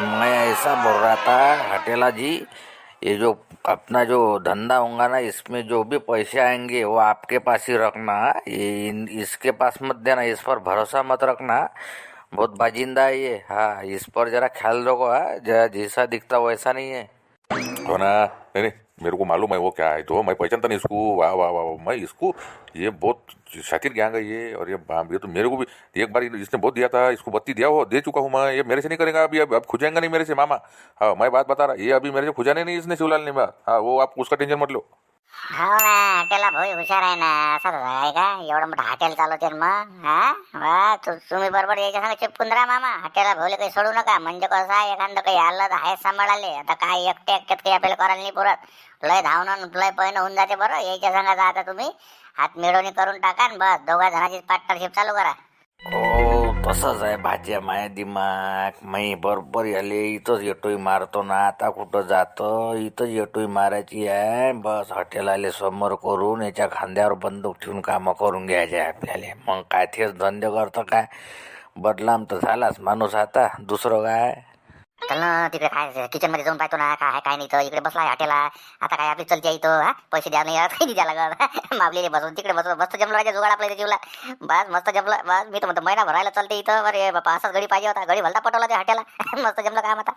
मैं ऐसा बोल रहा था, हटेला जी, ये जो अपना जो धंधा होगा ना, इसमें जो भी पैसे आएँगे, वो आपके पास ही रखना, ये इसके पास मत देना, इस पर भरोसा मत रखना। बहुत बाजिंदा है ये। हाँ इस पर जरा ख्याल रखो हाँ जरा जैसा दिखता वैसा नहीं है। हो ना? नहीं नहीं मेरे को मालूम है वो क्या है। तो मैं पहचानता नहीं इसको। वाह वाह वाह वाह। मैं इसको ये बहुत शातिर गैंग है ये और ये ये तो मेरे को भी एक बार इसने बहुत दिया था इसको बत्ती दिया हो दे चुका हूँ मैं। ये मेरे से नहीं करेगा अभी अब अब खुजाएंगा नहीं मेरे से मामा। हाँ मैं बात बता रहा ये अभी मेरे से खुजाने नहीं इसने शिवलाल ने बात। हाँ वो आप उसका टेंशन मत लो। हो ना हॉटेलला भाऊ हुशार आहे ना असा आहे का? एवढं मोठं हॉटेल चालवते मग हा? तुम्ही बरोबर याच्या संग चिपकून राहा मामा हॉटेलला भाऊले काही सोडू नका. म्हणजे कसं आहे एखादं काही आलं तर आहे सांभाळाले. आता काय एकटे एकट्यात काही आपल्याला करायला नाही पुरत. लय धावणं लय पहिनं होऊन जाते बरं. याच्या संग आता तुम्ही हात मिळवणी करून टाका आणि बस दोघा जणांची पार्टनरशिप चालू करा. ओ तसंच आहे भाज्या माया दिमाग. मी बरोबर याले इथंच येटोई मारतो ना आता कुठं जातो? इथंच येटोई मारायची आहे. बस हॉटेल आले समोर करून याच्या खांद्यावर बंदूक ठेवून कामं करून घ्यायचे आहे आपल्याला. मग काय तेच धंदे करतं काय? बदलाम तर झालाच माणूस आता दुसरं काय? चल ना तिकडे काय किचनमध्ये जाऊन पाहतो ना काय आहे, काय नाही तर इकडे बसला हॉटेलला. आता काय आपली चलते इथं हा? पैसे द्या नाही काही द्या लागत. मावलेले बसून तिकडे बसून. मस्त जमलं राजा जुगाड आपल्या इथे जीवला. बस मस्त जमलं. बस मी तर म्हणतो महिना भरायला चालते इथं. अरे बापा असाच घडी पाहिजे होता. घडी भलता पटवला त्या हॉटेलला. मस्त जमलं काम आता.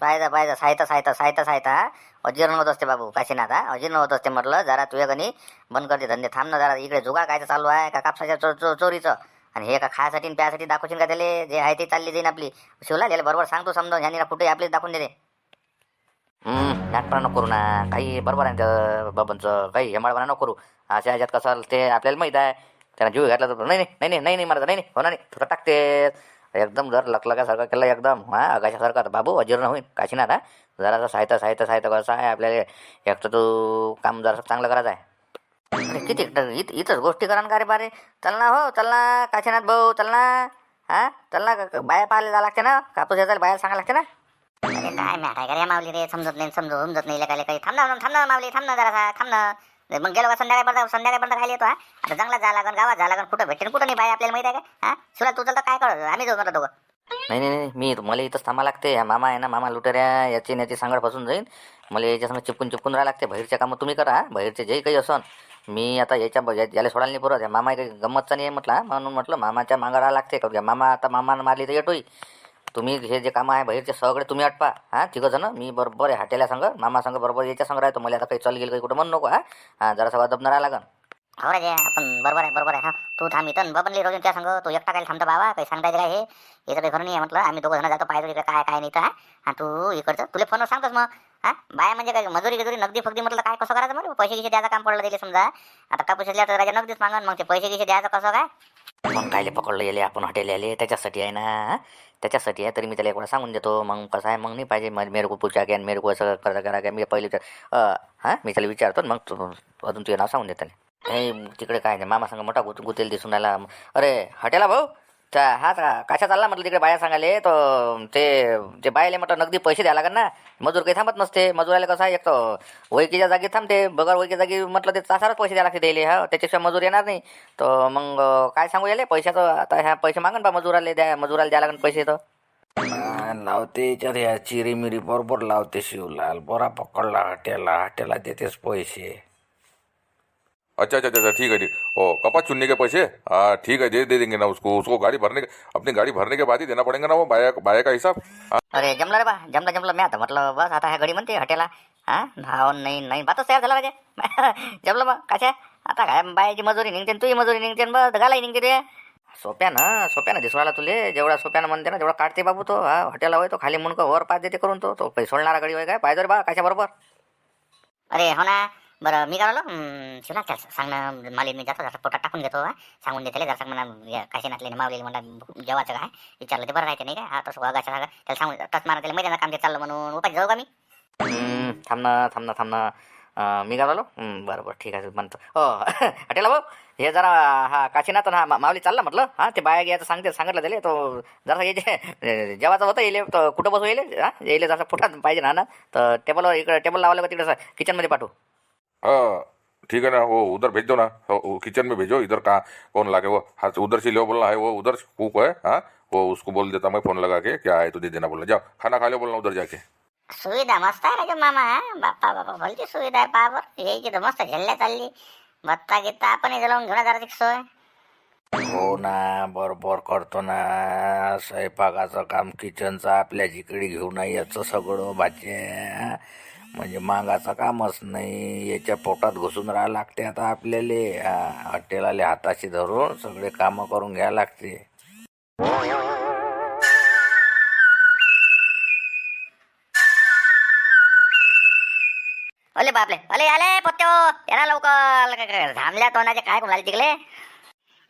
पाहिजे पाहिजे. साहित्य साहित्य साहित्य साहित्य हा? अजीर्ण होत असते बाबू काशीनाथ हा? अजीर्ण होत असते म्हटलं जरा तुझ्या गणी बंद करते धंदे. थांब ना जरा इकडे जुगाड काय चालू आहे. का कापसाच्या चो- चो- चोरीचं? आणि हे का खायसाठी आणि प्यासाठी दाखवशील का त्याले जे आहे ते चालली जाईन आपली शिवला याला बरोबर सांगतो समजावून ह्यानी कुठे आपलीच दाखवून देते नाटपणा नको करू ना काही बरोबर आहे त्या बाबांचं काही हेमाळपणा नको करू अशा ह्याच्यात कसं ते आपल्याला माहीत आहे त्यांना जीव घातला तर नाही नाही नाही नाही नाही नाही मारत नाही नाही होणार नाही तुला टाकते एकदम जर लकलकासारखं केलं एकदम हा आकाशासारखं बाबू अजीर्ण होईल काशीनाथ हा जरासं साहित्य साहित्य साहित्य कसं आहे आपल्याला एक तर तू काम जरासं चांगलं करायचं आहे अरे किती इथं इथंच गोष्टी करा का रे बारे. चल ना हो चल ना काशीनाथ भाऊ चल ना. हा? चल ना बाया पाहायला जावं लागते ना. कापूस यायला बाया सांगायला लागते ना. अरे काय मॅट आहे का रे माऊली रे समजत नाही समजत समजत नाही काय काही. थांब ना थांब ना माऊली थांब ना जरा थांब ना. मग गेलो का संध्याकाळपर्यंत? संध्याकाळपर्यंत खायला येतो हा? आता जंगलात जा लागन गावात जा लागन कुठं भेटेन कुठं नाही बाई आपल्याला माहिती आहे का? हा? सुला तू तर काय कळ आम्ही जाऊ नका दोघं. नाही नाही नाही मी मला इथंच थांबा लागते. या मामा आहे ना मामा लुटेऱ्या याची याची सांगड फसून जाईल मला याच्यासंग चिपकून चिपकून राहा लागते. बाहेरच्या कामं तुम्ही करा. बाहेरचे जे काही असन. मी आता याच्या याला सोडायला नाही पुरत. या मामा काही गंमतचा नाही आहे म्हटलं म्हणून म्हटलं मामाच्या मागं लागते. करू घ्या मामा आता मामानं मारली तर येतोय. तुम्ही हे जे कामं आहे बाहेरचे सगळे तुम्ही अटपा हा तिघं जण मी बरोबर आहे हाटेला सांग. मामा संग बरोबर याच्या संग राहतो. मला आता काही चल गेलं काही कुठं म्हणू नको हा. हां जरा सगळं दबणार राहा लागन. हो राजे आपण बरोबर आहे बरोबर आहे हा. तू थांब इथं बबनली रोज त्या संग. तू एकटा काय थांबता बाबा? काही सांगता काय हे? याचं काही खरं नाही म्हटलं. आम्ही दोघं जण जातो पाहिजे इकडे काय काय नाही तर हा तू इकडचं. तुला फोनवर सांगतोस मग. हा? बाया म्हणजे काय मजुरी गजुरी नगदी फगदी म्हटलं काय कसं करायचं मग? पैसे गिसे द्यायचं काम पडलं दिले समजा. आता कापूस असल्या तर राजा नगदीच मागन मग ते पैसे गिसे द्यायचं कसं काय? मग कायले पकडलं गेले आपण हॉटेल आले त्याच्यासाठी आहे ना त्याच्यासाठी आहे तरी मी त्याला एक सांगून देतो. मग कसं आहे मग नाही पाहिजे मग मेरे को पूछा की मेरे को असं करा करा मी पहिले विचार हां? मी त्याला विचारतो मग तू अजून तुझं नाव सांगून देतो नाही तिकडे काय नाही मामा सांग मोठा गुत गुतेल दिसून राहिला अरे हॉटेला भाऊ? त्या हा का- कशा चालला म्हटलं तिकडे बाया सांगायले तो ते ते बायाले म्हटलं नगदी पैसे द्यायला लागेल ना. मजूर काही थांबत नसते. मजुराला कसं आहे एक तर वैकीच्या जागी थांबते बगर वैकीच्या जागी म्हटलं ते तासारच पैसे द्यायला लागते द्यायले हा. त्याच्याशिवाय मजूर येणार नाही. तर मग काय सांगू याले पैशाचं आता ह्या पैसे मागन बा मजुराले द्या मजुराला द्यायला लागेल पैसे तर. लावते याच्यात या चिरी मिरी बरोबर लावते शिवलाल बरा पकडला हॉटेलला हॉटेलला देतेस पैसे. अच्छा अच्छा अच्छा ठीक है ठीक ओ कपास चुनने के पैसे? हाँ ठीक है दे दे देंगे ना उसको। उसको गाड़ी भरने के अपनी गाड़ी भरने के बाद ही देना पड़ेगा ना वो बाया बाया का हिसाब। अरे जमलं रे बा जमलं जमलं मी आता म्हटलं बस आता ह्या घडी म्हणते हॉटेलला हा धाव नाही नाही बातच तयार झाला राजे जमलं मग कशा आता काय बायाची मजुरी निघते तुझी मजुरी निघते न बस घालाही निघते रे। सोप्यानं सोप्यानं दिसून राहिला तुले जेवढा सोप्यानं म्हणते ना जेवढा काढते बाबू तो हा हॉटेलला होय तो खाली मुंडकं वर पाच देते करून तो तो पैसे सोडणारा गडी होय काय? पाहिजे रे बा कशा बरोबर। अरे हो ना बरं मी काय शिवला चल सांग ना मी जातो जरा पोटात टाकून घेतो सांगून देते सांग म्हणा काशीनाथले मावलेली म्हणा जेवायचं काय विचारलं ते बरं राहते नाही काय हा तसं वागायचं सांगा त्याला सांगून टच मारा त्याला माहिती ना काम ते चाललं म्हणून उपाय जाऊ का मी? थांबणं थांबणं थांबणं मी काय आलो बरं बरं ठीक आहे म्हणतो. हो हटेला भाऊ हे जरा हा काशीनाथ हा मा- माऊली चालला म्हटलं हा ते बाया घ्यायचं सांगते सांगितलं त्याला तो जरा याचे जेवायचं होतं येले तर कुठं बसू येईल हा येईल जसं फुटात पाहिजे ना ना. तर टेबलवर इकडे टेबल लावलं का तिकडं किचनमध्ये पाठवू. ठीक है ना वो उधर भेज दो ना. वो- किचन में भेजो इधर कहाँ कौन लाके वो हाँ उधर से लो बोलना है वो उधर कुक है हाँ? वो उसको बोल देता मैं फोन लगा के क्या है तो दे देना बोलना जाओ खाना खा लो बोलना उधर जाके। सुविधा मस्त आहे राजा मामा हा? बाप्पा बाप्पा भलती सुविधा आहे पावर। यायची तर मस्त झेलल्या चालली। भत्ता घेता आपण इथे लावून घेऊन जरा सोय। हो ना बरोबर करतो ना. स्वयंपाकाचं काम किचनचं आपल्या जिकडे घेऊन याचं सगळं भाज्या. म्हणजे मागाचं कामच नाही. याच्या पोटात घुसून राहावं लागते आता आपल्याला. हॉटेलाले हाताशी धरून सगळे कामं करून घ्यावं लागते. अले बापले अले आले पत्त्यो याला लवकर. थांबल्या तोंडाचे काय कोणाला तिकडे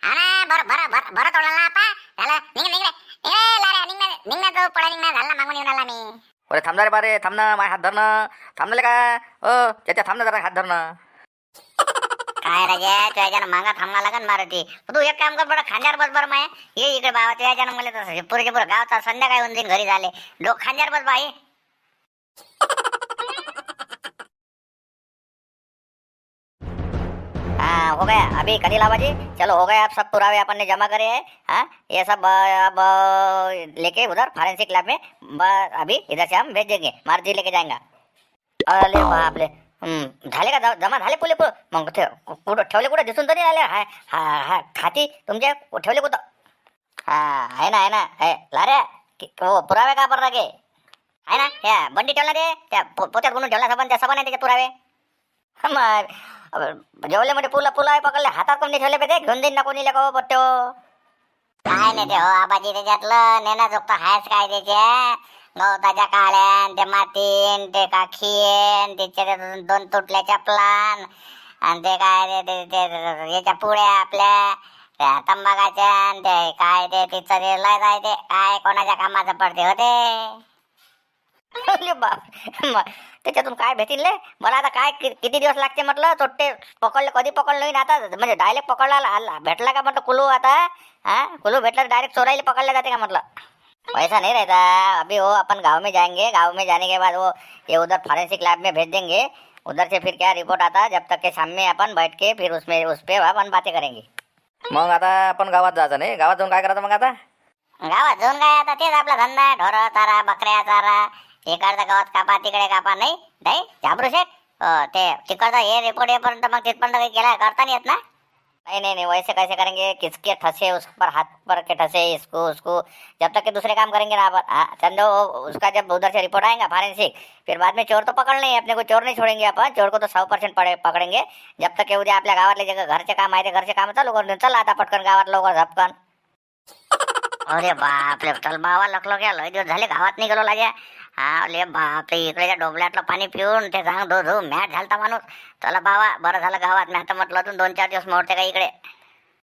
अरे बर बर बर बरं तोडला आपा. झालं निघ निघ निघ. निघ निघ निघ निघ निघ निघ झाला निघ निघ निघ निघ अरे थांबणार रे बारे थांबणं माझ्या हात धरणं. थांबणार का? अ त्याच्या थांबणं जरा हात धरणं. काय राजा तुझ्यानं मागा थांबा लागन मारुती तू. एक काम कर बरं खांद्यावर बस बरं माय. ये इकडे बाबा तुझ्यानं मला तसं पुरेचे पुरं गावचा संध्याकाळी होऊन जाईन घरी झाले. लोक खांद्यावर बस बाई हाँ हो गया। अभी कनीला बाजी चलो हो गया। आप सब पुरावे अपन ने जमा करे हैं हाँ? ये सब अब लेके उधर फॉरेंसिक लैब में अभी इधर से हम भेज देंगे मारुति लेके जाएँगा। अरे बापले हम्म, झाले का जमा झाले पुले पु- मग ते कुठं ठेवले कुठं? दिसून तरी आले हाय हा हा खाती तुमचे ठेवले कुठं? हा आहे ना आहे ना हो। पुरावे का पर लागे आहे ना ह्या बंडी ठेवला रे त्या पोत्यात गुणून ठेवला सबन त्या सबन आहे त्याचे पुरावे। जेवले म्हणजे पुला पुलावे पकडले. हातात कोणी ठेवले पाहिजे घेऊन देईन ना कोणी लेखो पट्टो. काय नाही ते हो आबाजी त्याच्यातलं नेना जोगतं हायच काय त्याच्या गवताच्या काळ्यान ते मातीन ते काखीन त्याच्या दोन- तुटल्या चपलान आणि ते काय ते- ते याच्या पुळ्या आपल्या त्या तंबाखाच्या आणि ते काय ते तिचं ते लय जायते. काय कोणाच्या कामाचं पडते होते अरे बाप त्याच्यातून काय भेटील रे? मला आता काय कि- किती दिवस लागते म्हटलं? चोट्टे पकडले कधी पकडलं नाही ना आता? म्हणजे डायरेक्ट पकडला आला- भेटला का म्हटलं कुलू आता? हा? कुलू भेटला डायरेक्ट चोरायला पकडले जाते का म्हटलं? पैसा नहीं रहता अभी वो अपन गांव में जाएंगे. गांव में जाने के बाद वो ये उधर फॉरेंसिक लैब में भेज देंगे. उधर से फिर क्या रिपोर्ट आता? जब तक के सामने अपन बैठ के फिर उसमें उस पे अपन बातें करेंगे. मग आता आपण गावात जायचं नाही? गावात जाऊन काय करायचं मग आता? गावात जाऊन काय आता? तेच आपला धंदा ढोर चारा बकऱ्या चारा. इकडचा गावात कापा तिकडे कापा नाही? नाही? झाबरू शेठ अं, ते तिकडचा हे रिपोर्ट येईपर्यंत मग तिथपर्यंत काही केला करता नाही येत ना? नहीं नहीं नहीं वैसे कैसे करेंगे? किसके ठसे उस पर हाथ पर के ठसे इसको उसको। जब तक के दूसरे काम करेंगे ना समझो वो- उसका जब उधर से रिपोर्ट आएगा फॉरेंसिक फिर बाद में चोर तो पकड़ना ही है अपने को चोर नहीं छोड़ेंगे अपन चोर को तो सौ परसेंट पकड़ेंगे। जब तक के उद्या आपल्या गावातले जे घरचे काम आहे ते घरचे काम चालू करून. चला आता पटकन गावात लवकर झपकन। अरे बापरे चल बाबा लकलो क्या लय दिवस झाले गावात निघालो लागे हा बापरे इकडे डोबल्यातलं पाणी पिऊन ते सांग धो धो मॅट झालता माणूस. चला बाबा बरं झालं गावात. मी आता म्हटलं अजून दोन चार दिवस मोडते का इकडे.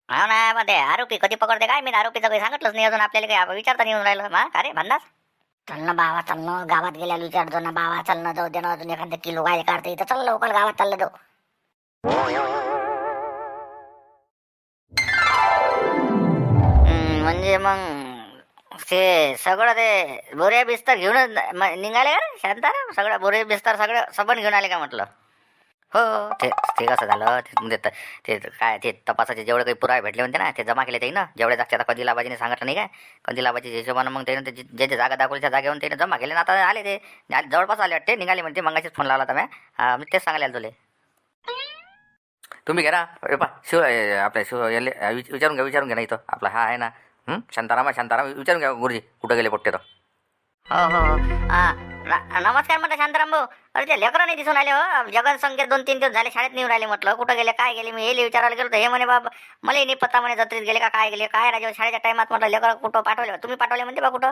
हा ना मध्ये आरोपी कधी पकडते काय? मी आरोपीचं काही सांगितलंच नाही अजून आपल्याला काही. विचारता नाही येऊन राहिलं. मा का रे भन्नास? चल ना बाबा चल ना. गावात गेल्याला विचारतो ना बाबा. चल ना जाऊ दे ना. अजून एखादं किलो काय काढते इथं. चल लवकर गावात चाललं जाऊ. हम्म, म्हणजे मग ते सगळं ते बोरे बिस्तर घेऊनच निघाले का रे शांताराम? सगळं बोरे बिस्तर सगळं सबन घेऊन आले का म्हटलं? हो, हो ते ते कसं झालं? ते ते- काय ते तपासाचे जेवढे काही पुरावे भेटले होते ना ते जमा केले ते ना जेवढे जागचे आता कधी लाबाजीने सांगितलं नाही काय कधी लाबाजी हिशोबानं मग त्यानं ते जे जे- जागा दाखवल्या त्या जागेवरून त्याने जमा केले ना आता आले ते. जवळपास आले वाटते निघाले म्हणते मगाशीच फोन लावला होता मी मी तेच सांगायला तुले. तुम्ही घ्या ना पा शिव आपल्या शिव विचारून घ्या विचारून घ्या ना इथं. आपला हा आहे ना शांताराम शांताराम विचारून घ्या गुरुजी कुठं गेले पोट्टे तर. हो हो हो. न- नमस्कार म्हटलं शांताराम भाऊ अरे ते लेकरं नाही दिसून आले हो. जगन संख्येत दोन तीन दिवस झाले शाळेत नेऊन राहिले म्हटलं. कुठं गेले काय गेले मी येईल विचारायला गेलो तर हे म्हणे बाबा मला नाही पत्ता म्हणे जत्रेत गेले का काय गेले काय राजा शाळेच्या टायमात म्हटलं लेकरं कुठं पाठवले? तुम्ही पाठवले म्हणते बा कुठं?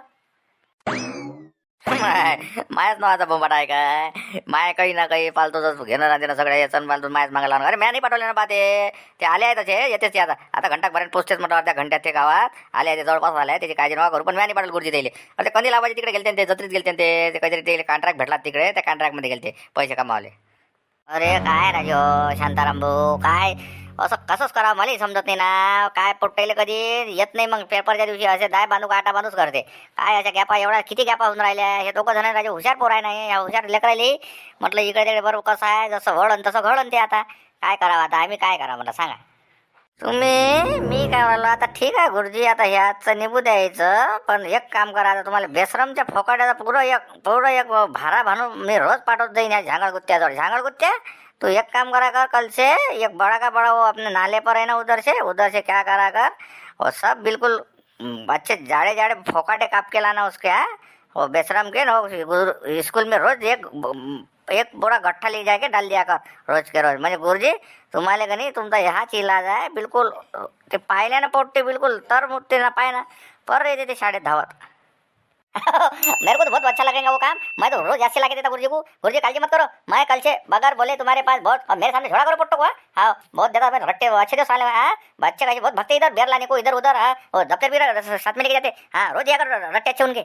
मायाच नावाचा बोंबाट आहे काय माय काही ना काही पालतो घेणं ना देणं सगळं याचं पालतो मायाच मागायला लागणार अरे म्या नाही पाठवले ना बा ते ते आले आहे तसे येतेच ते आता. आता घंटापर्यंत पोचतेच म्हटलं अर्ध्या घंट्यात ते गावात. आले आहे ते जवळपास आले आहे, त्याची काळजी नका करू. पण म्या नाही पाठवलं गुरुजी दिले अरे ते कधी लावायचे तिकडे गेलते ते जत्रीत गेलते ते. ते काहीतरी ते कॉन्ट्रॅक्ट भेटला तिकडे त्या कॉन्ट्रॅक्टमध्ये गेलते पैसे कमावले. अरे काय राजो शांताराम भाऊ काय? असं कसंच करावं मलाही समजत नाही ना. काय पोट्टेले कधी? येत नाही मग पेपरच्या दिवशी असे दाय बांधू का आटा बांधूच करते. काय अशा गॅपा एवढा किती गॅपा होऊन राहिल्या? हे दोघं जण राजे हुशार पोर आहे नाही ह्या हुशार लेकरायले म्हटलं इकडे तिकडे बरोबर कसं आहे? जसं घडन तसं घडन ते आता. काय करावं आता? आम्ही काय करावं मला सांगा. तुम्ही मी काय म्हणलं आता ठीक आहे गुरुजी आता ह्याचं निबू निभू द्यायचं पण एक काम करा आता तुम्हाला बेसरमच्या फोकाट्याचा पुरं एक पुरं एक भारा भानू मी रोज पाठवत जाईन या झांगळगुत्त्याजवळ झांगळगुत्त्या गुत्त्या तू एक काम करा कर, कल से एक बड़ा का बड़ा वो अपने नाले पर है ना, उधर से उधर से क्या करा कर, और सब बिल्कुल अच्छे जाड़े जाड़े फोकाटे काप के लाना उसके हाँ? वो बेशरम के ना गुरु- स्कूल में रोज एक एक बोरा गट्ठा ले जाके डाल दिया कर, रोज के रोज। म्हणजे गुरुजी तुम्हाला का नाही तुमचा ह्याच इलाज आहे बिलकुल ते पाहिल्यानं पोट्टे, बिलकुल तर मुठते ना पाय ना, पर येते ते शाळेत धावत। मेरे को तो बहुत अच्छा लगेगा वो काम। मैं तो रोज ऐसे लाके देता गुरुजी को। गुरुजी कालजी मत करो। मैं कल से बगैर बोले तुम्हारे पास बहुत और मेरे सामने झोड़ा करो पुट्टो को हाँ? बहुत देता मैं रट्टे अच्छे जो साले हाँ। बच्चे का बहुत भक्ति इधर बेर लाने को इधर उधर हाँ। और दफ्तर भी साथ में लेके जाते। हाँ रोज या कर रट्टे अच्छे उनके।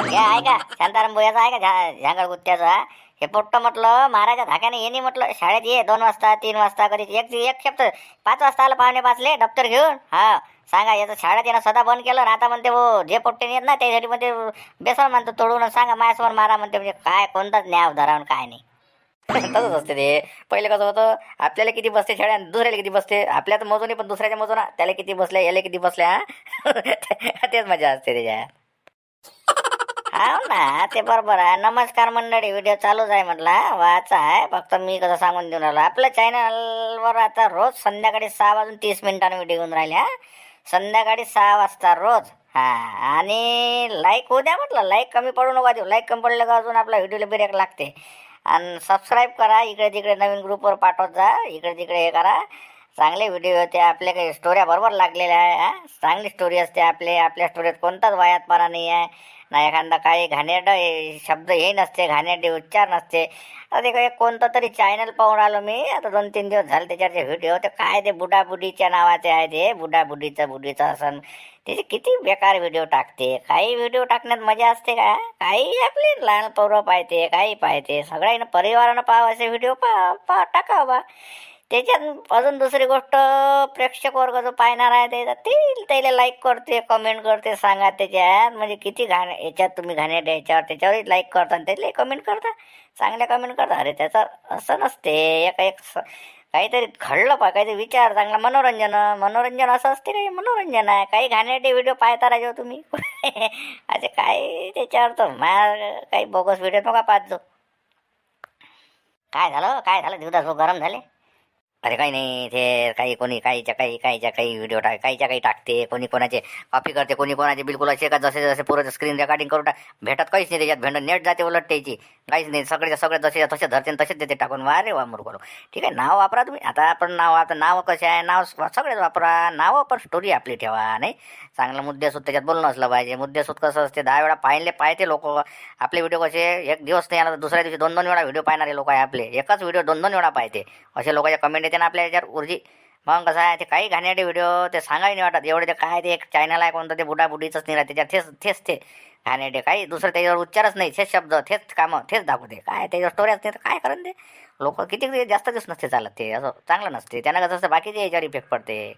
हे आहे का शांताराम भुयाचा आहे का झा झांगड गुत्त्याचा हे पोट्ट म्हटलं महाराजा धाक्याने येणे म्हटलं शाळेत ये दोन वाजता तीन वाजता कधी एक एक तर पाच वाजता आलं पावणे पाचले दप्तर घेऊन हा। सांगा याचं शाळेत येणं स्वतः बंद केलं ना आता म्हणते हो जे पोट्टे येत ना त्यासाठी म्हणते बेसन म्हणतो तोडून सांगा माझ्यासमोर मारा म्हणते म्हणजे काय कोणताच न्याय धरावून काय नाही. तसंच असते ते. पहिले कसं होतं आपल्याला किती बसते शाळा दुसऱ्याला किती बसते? आपल्या तर मोजून पण दुसऱ्याच्या मोजून त्याला किती बसल्या याला किती बसल्या तेच मजा असते त्याच्यात हो ना ते बरोबर आहे. नमस्कार मंडळी व्हिडिओ चालूच आहे म्हटला वाचा आहे. फक्त मी कसं सांगून देऊन राहिलो. आपल्या चॅनलवर आता रोज संध्याकाळी सहा वाजून तीस मिनिटांनी व्हिडिओ घेऊन राहिल्या संध्याकाळी सहा वाजता रोज. हा आणि लाईक होऊ द्या म्हटलं. लाईक कमी पडू नका देऊ लाईक कमी पडलं का अजून आपला व्हिडिओला ब्रेक लागते. आणि सबस्क्राईब करा. इकडे तिकडे नवीन ग्रुपवर पाठवत जा. इकडे तिकडे हे करा. चांगले व्हिडिओ होते आपल्या काही स्टोऱ्या बरोबर लागलेल्या आहे हां. चांगली स्टोरी असते आपले. आपल्या स्टोरीत कोणताच वायात परा नाही आहे ना एखादा काही घाणेरडं शब्द हे नसते घाणेरडे उच्चार नसते. आता ते काही कोणतं तरी चॅनल पाहून आलो मी आता दोन तीन दिवस झाले त्याच्यावरचे व्हिडिओ ते काय ते बुडाबुडीच्या नावाचे आहे ते बुडाबुडीचं बुडीचं असं त्याचे किती बेकार व्हिडिओ टाकते. काही व्हिडिओ टाकण्यात मजा असते का? काही आपली लहान पोरं पाहते काही पाहते. सगळ्यांना परिवारानं पाहावं असे व्हिडिओ पा पा टाका बा. त्याच्यात अजून दुसरी गोष्ट प्रेक्षक वर्ग जो पाहणार आहे ते ते त्याला लाईक करते कमेंट करते सांगा त्याच्यात. म्हणजे किती घाण याच्यात तुम्ही घाणेरड्या याच्यावर त्याच्यावरही लाईक करता आणि त्याला कमेंट करता. चांगल्या कमेंट करता. अरे त्याचं असं नसते. एक एक स- काहीतरी घडलं पा काहीतरी विचार चांगला मनोरंजन. मनोरंजन असं असते काही मनोरंजन आहे. काही घाणेरडे व्हिडिओ पाहता राजा हो तुम्ही? असे काय त्याच्यावर तर मा काही बोगस व्हिडिओ नका पाहत जो काय झालं? काय झालं? दिवदास गरम झाले. अरे काही नाही ते काही कोणी काहीच्या काही काहीच्या काही व्हिडिओ टाक काहीच्या काही टाकते कोणी कोणाचे कॉपी करते कोणी कोणाचे बिलकुल असे का जसे जसे पुरं स्क्रीन रेकॉर्डिंग करून टाक. भेटत काहीच नाही त्याच्यात भेंड नेट जाते उलट त्याची. काहीच नाही सगळे सगळे जसे तसे धरते आणि तसेच देते टाकून. वा रे वा मुरगोलो ठीक आहे नाव वापरा तुम्ही. आता आपण नाव आता नाव कसे आहे नाव सगळेच वापरा. नावं पण स्टोरी आपली ठेवा नाही? चांगला मुद्देसूद त्याच्यात बोलणं असलं पाहिजे. मुद्देसूद कसं असते दहा वेळा पाहिले पाहते लोक. आपले व्हिडिओ कसे एक दिवस नाही आला दुसऱ्या दिवशी दोन दोन वेळा व्हिडिओ पाहणारे लोक आहे आपले. एकच व्हिडिओ दोन दोन वेळा पाहते. असे लोकांच्या कमेंट येते. ना आपल्या याच्यावर उर्जी. मग कसं आहे ते काही घाणेरडे व्हिडिओ ते सांगावी नाही वाटत. एवढे ते काय ते एक चॅनल आहे कोणतं ते बुडाबुडीचंच नाही राहते. त्याच्यात थेच थेच ते घाणेरडे. काही दुसरं त्याच्यावर उच्चारच नाही. थेच शब्द थेच कामं थेच दाखवते काय त्याच्यावर स्टोऱ्याच नाही तर काय करण ते? लोक किती किती जास्त दिवस नसते चालत ते. असं चांगलं नसते. त्यांना कसं असतं बाकीचे याच्यावर इफेक्ट पडते.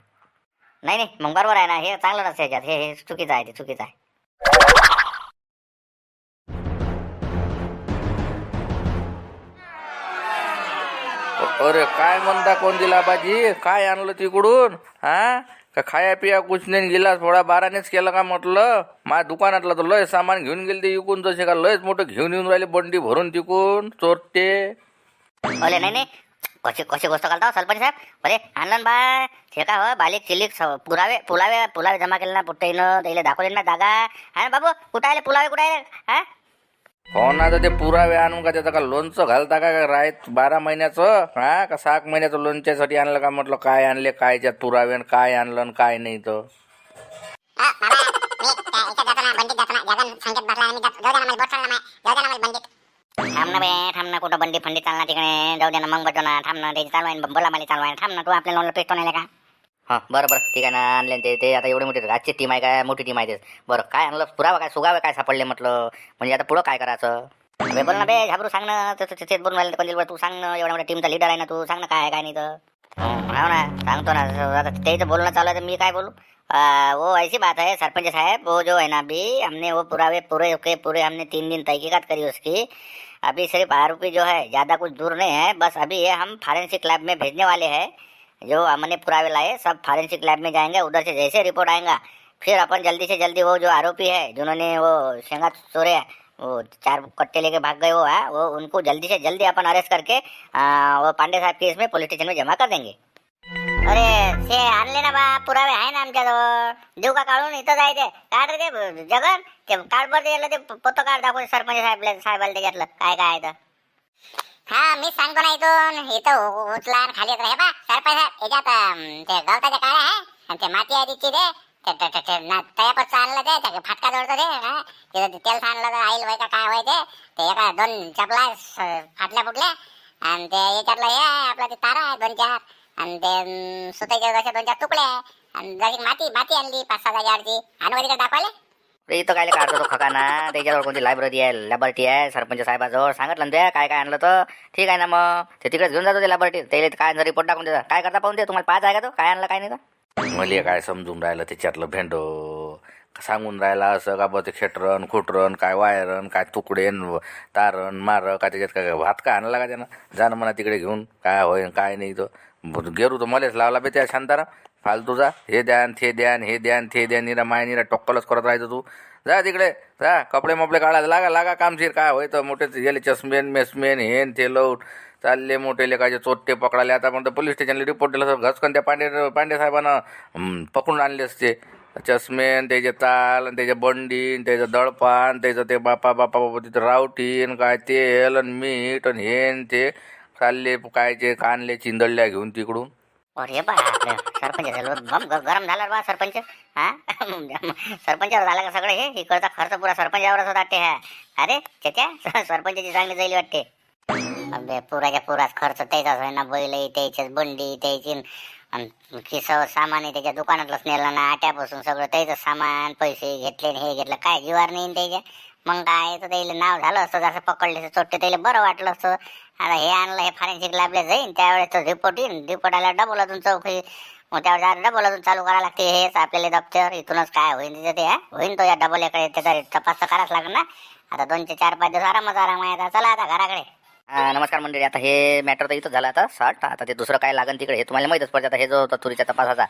नाही नाही. मग बरोबर आहे ना हे चांगलं नसते याच्यात. हे हे चुकीचं आहे ते चुकीचं आहे. अरे काय म्हणता कोण दिला बाजी काय आणलं तिकडून? हा? का खाया पिया कुछ नाही? गेला थोडा बारानेच केलं का म्हटलं? माझ्या दुकानातलं तर लय सामान घेऊन गेले ते इकून जसे का लयच मोठं घेऊन येऊन राहिले बंडी भरून तिकून चोरटे. अरे नाही नाही. कशी कशी गोष्ट करता हो, सरपंच साहेब? अरे आणलं बा हे का हो बालिक चिलिक स- पुरावे पुलावे पुलावे जमा केले ना पुट्टाईनं त्याला दाखवले ना जागा. हा बाबू कुठं आले? पुलावे कुठं आले? हा? हो ना तर ते पुरावे आणून का त्याचं का लोणचं घालता का? राहत बारा महिन्याचं? हा का सात महिन्याचं लोणच्यासाठी आणलं का? म्हटलं काय आणले काय त्यात पुरावे आणि काय आणलं आणि काय नाही तर? बोट. थांब ना बे थांब ना कुठं बंडी फंडी चालणार तिकडे? जाऊ दे ना मग बजो ना थांब ना त्याची चालू आहे बोला मला चालू आहे थांब ना तू आपल्या लोनला पेटो नाही का? हां बरं बरं. ठीक आहे ना आणले ते ते आता एवढी मोठी आजची टीम आहे काय मोठी टीम आहे तेच बरं काय आणलं? पुरावा काय सुगावं काय सापडले म्हटलं? म्हणजे आता पुढं काय करायचं? बे बोल ना बे घाबरू सांग ना. तेच बोलून राहिले पण तू सांग ना एवढ्या मोठ्या टीमचा लिडर आहे ना तू. सांग ना काय आहे काय नाही तर. हो ना सांगतो ना. आता त्याचं बोलणं चालू आहे तर मी काय बोलू? आ, वो ऐसी बात है सरपंच साहब वो जो है ना अभी हमने वो पुरावे पूरे के पूरे हमने तीन दिन तहकीकात करी उसकी. अभी सिर्फ आरोपी जो है ज़्यादा कुछ दूर नहीं है बस अभी ये हम फॉरेंसिक लैब में भेजने वाले हैं. जो हमने पुरावे लाए सब फॉरेंसिक लैब में जाएँगे उधर से जैसे रिपोर्ट आएगा फिर अपन जल्दी से जल्दी वो जो आरोपी है जिन्होंने वो शेंगा चोरे वो चार कट्टे लेके भाग गए वो है वो उनको जल्दी से जल्दी अपन अरेस्ट करके आ, वो पांडे साहब केस में पुलिस स्टेशन में जमा कर देंगे। अरे ते आणले ना बा पुरावे आहे ना आमच्याजवळ देऊ का काढून इथं जायचे काय रे ते जगन ते कार्डवर ते ते पोतं कार्ड दाखवून सरपंच साहेब साहेबाला त्याच्यातलं काय काय आहे तर हा मी सांगतो ना इथून. इथं उ- उचला खाली येत. हे बा सरपंच याच्यात ते गवताच्या काळ्या आहे. आणि ते माती आहे तिची ते. तयापच आणलं ते त्या फाटका जोडतो ते हा. तिथं तेल सांगलं तर आईल व्हायचं काय वय ते. एका दोन चपला फाटल्या फुटल्या. आणि ते याच्यातलं हे आहे आपलं ते तारा आहे दोन चार. आणि ते अं, सुताच्या जशा दोन चार तुकडे आहे. आणि जशी माती माती आणली पाच सहा जागेवरची आणि वगैरे दाखवायला. इथं काय काढतो तो खकाना त्याच्याजवळ कोणती लायब्ररी आहे लॅबॉरेटरी आहे सरपंच साहेबाजवळ सांगितलं ना काय काय आणलं तर? ठीक आहे ना मग. ते तिकडे घेऊन जातो ते लॅबॉरेटरी त्याला काय जर रिपोर्ट टाकून देतात काय करता पाहून ते तुम्हाला पाच आहे का तो? काय आणलं काय नाही तर? मले काय समजून राहिलं त्याच्यातलं भेंडो? सांगून राहिला असं का बघ ते खेटरन खुटरन काय वायरन काय तुकडेन तारण मार काय त्याच्यात काय भात काय आणला का त्यानं? जाणं म्हणा तिकडे घेऊन काय होय काय नाही तो. गेरू तर मलेच लावला बे त्या शांताराम. फालतूचा हे द्यान ते द्यान हे द्यान ते द्यान निरा माय निरा टोक्कलच करत राहायचं तू. जा तिकडे. जा. कपडे मपडे काढायला लागा लागा कामशीर. काय होय तर मोठे गेले चष्मेन मेसमेन हेन ते लवट चालले मोठे लेखाचे चोट्टे पकडाले. आता पण पोलीस स्टेशनला रिपोर्ट दिला तर घसकन त्या पांडे पांडे साहेबांना पकडून आणले असते. चष्मेन त्याचे ताल आणि त्याच्या बंडीन त्याचं दळपान त्याचं ते बापा बापा बापा तिथं रावटीन काय तेल आणि मीठ आणि हेन ते. चालले कायचे कानले चिंदळल्या घेऊन तिकडून. अरे बा सरपंच गरम झाला बा सरपंच. हा? सरपंचावर का सगळं हे? इकडचा खर्च पुरा सरपंचावरच होता वाटते हा. अरे त्याच्या सरपंचाची चांगली जाईल वाटते. अबे पुराच्या पुराच खर्च त्याचाच आहे ना बैल त्याचीच बंडी त्याची किस सामान आहे त्याच्या दुकानातलंच नेलं ना आट्यापासून सगळं त्याचं सामान पैसे घेतले हे घेतलं काय जीवार नाही त्याच्या? मग काय त्याला नाव झालं असतं जसं पकडले चोट्टे त्याला बरं वाटलं असतं आता हे आणलं हे फॉरेन्सिक लॅबला जाईन त्यावेळेस तो रिपोर्ट येईन. रिपोर्ट आला डबल अजून चौकशी मग त्यावेळेस डबल अजून चालू करायला लागते. हेच आपल्याला दप्तर इथूनच काय होईन तिथे ते होईन तो या डबल एकडे त्याचा तपास तर करायच लागेल ना. आता दोनशे चार पाच दिवस आरामच आराम आहे आता चला आता घराकडे. नमस्कार मंडळी. आता हे मॅटर तर इथं झालं आता शॉर्ट आता ते दुसरं काय लागन तिकडे हे तुम्हाला माहीतच पडते. आता हे जो होता तुरीच्या तपासाचा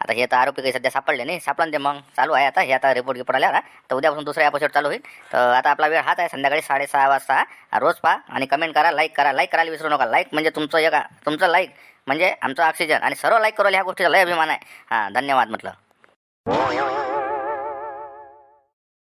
आता हे तर आरोपी काही सध्या सापडले नाही. सापडून ते मग. चालू आहे आता. हे आता रिपोर्ट गिपोर्ट आल्यावर तर उद्यापासून दुसरा एपिसोड चालू होईल. तर आता आपला वेळ हाच आहे. संध्याकाळी साडेसहा वाजता रोज पहा आणि कमेंट करा लाईक करा. लाईक करायला विसरू नका. लाईक म्हणजे तुमचं एक तुमचं लाईक म्हणजे आमचं ऑक्सिजन आणि सर्व लाईक करू ह्या गोष्टीचा लय अभिमान आहे. हां धन्यवाद म्हटलं.